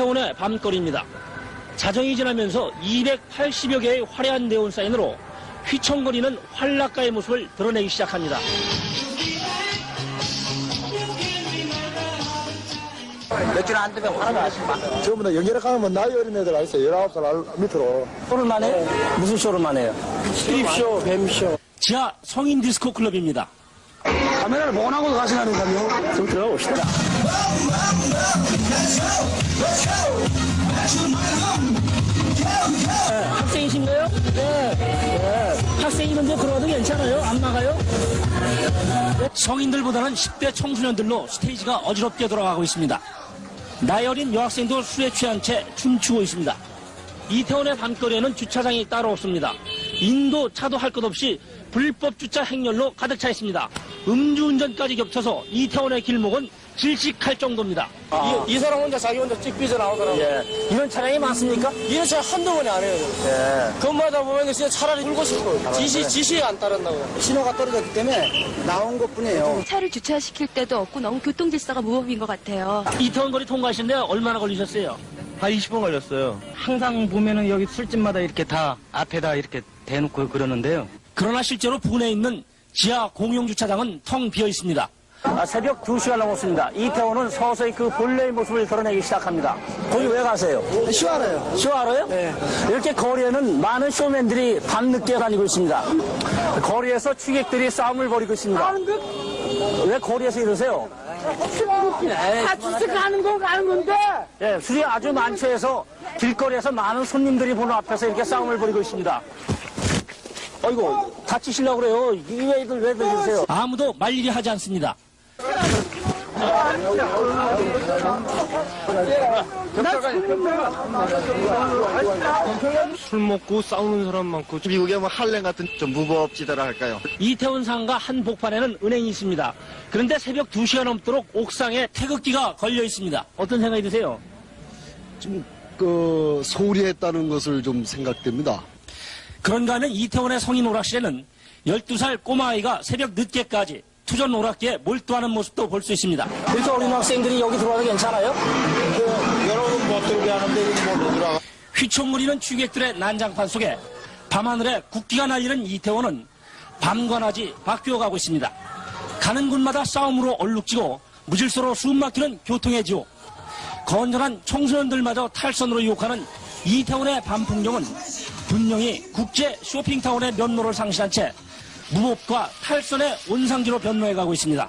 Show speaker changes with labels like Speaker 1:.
Speaker 1: 태원의 밤거리입니다. 자정이 지나면서 280여 개의 화려한 네온 사인으로 휘청거리는 활락가의 모습을 드러내기 시작합니다.
Speaker 2: 맥주는 안 되면 화나도 하시마.
Speaker 3: 전부 다 연결해 가면 나이 어린 애들 아 있어요. 19살 알- 밑으로.
Speaker 2: 쇼를만 해? 무슨 쇼를만 해요?
Speaker 3: 스트립쇼, 뱀쇼.
Speaker 1: 지하 성인 디스코 클럽입니다.
Speaker 3: 카메라를 모나고 가시라니까요.
Speaker 1: 좀 들어가 봅시다. 네, 학생이신가요? 네. 학생이는데 들어가도 괜찮아요? 안 나가요? 성인들보다는 10대 청소년들로 스테이지가 어지럽게 돌아가고 있습니다. 어린 여학생도 술에 취한 채 춤추고 있습니다. 이태원의 밤거리에는 주차장이 따로 없습니다. 인도 차도 할 것 없이 불법 주차 행렬로 가득 차 있습니다. 음주운전까지 겹쳐서 이태원의 길목은 질식할 정도입니다.
Speaker 4: 이, 이 사람 혼자 자기 혼자 찍 삐져 나오더라고.
Speaker 2: 예. 이런 차량이 많습니까?
Speaker 4: 이런 차 한두 번이 안 해요.
Speaker 2: 예.
Speaker 4: 그것마다 보면 진짜 차라리 울고 싶고. 지시, 지시 안 따른다고요.
Speaker 3: 신호가 떨어졌기 때문에 나온 것 뿐이에요.
Speaker 5: 차를 주차시킬 데도 없고 너무 교통질서가 무법인 것 같아요.
Speaker 1: 이태원 거리 통과하시는데 얼마나 걸리셨어요?
Speaker 6: 한 20분 걸렸어요. 항상 보면은 여기 술집마다 이렇게 다 앞에다 이렇게 대놓고 그러는데요.
Speaker 1: 그러나 실제로 부근에 있는 지하 공용 주차장은 텅 비어 있습니다.
Speaker 2: 아, 새벽 2시가 넘었습니다. 이태원은 서서히 그 본래의 모습을 드러내기 시작합니다. 거기 왜 가세요?
Speaker 3: 시원해요.
Speaker 2: 쇼하러요? 네. 이렇게 거리에는 많은 쇼맨들이 밤늦게 다니고 있습니다. 거리에서 취객들이 싸움을 벌이고 있습니다. 왜 거리에서 이러세요?
Speaker 7: 다 주택하는 거 가는 건데
Speaker 2: 예, 술이 아주 만취해서 길거리에서 많은 손님들이 보는 앞에서 이렇게 싸움을 벌이고 있습니다. 어이구, 다치시려고 그래요. 이 왜들 왜들 이러세요?
Speaker 1: 아무도 말 일이 하지 않습니다.
Speaker 6: 술 먹고 싸우는 사람 많고
Speaker 8: 미국의 뭐 할렘 같은 좀 무법지대라 할까요?
Speaker 1: 이태원 상가 한 복판에는 은행이 있습니다. 그런데 새벽 2시가 넘도록 옥상에 태극기가 걸려 있습니다. 어떤 생각이 드세요?
Speaker 3: 그, 소홀히 했다는 것을 좀 생각됩니다.
Speaker 1: 그런가 하면 이태원의 성인 오락실에는 12살 꼬마아이가 새벽 늦게까지 투전 오락기에 몰두하는 모습도 볼 수 있습니다.
Speaker 2: 이렇게 어린 학생들이 여기 들어와도 괜찮아요?
Speaker 8: 여러분 못 들게 하는데 못 들어가.
Speaker 1: 휘청거리는 취객들의 난장판 속에 밤하늘에 국기가 날리는 이태원은 밤과 낮이 바뀌어가고 있습니다. 가는 곳마다 싸움으로 얼룩지고 무질서로 숨막히는 교통의 지옥. 건전한 청소년들마저 탈선으로 유혹하는 이태원의 밤 풍경은 분명히 국제 쇼핑타운의 면모를 상실한 채 무법과 탈선의 온상지로 변모해가고 있습니다.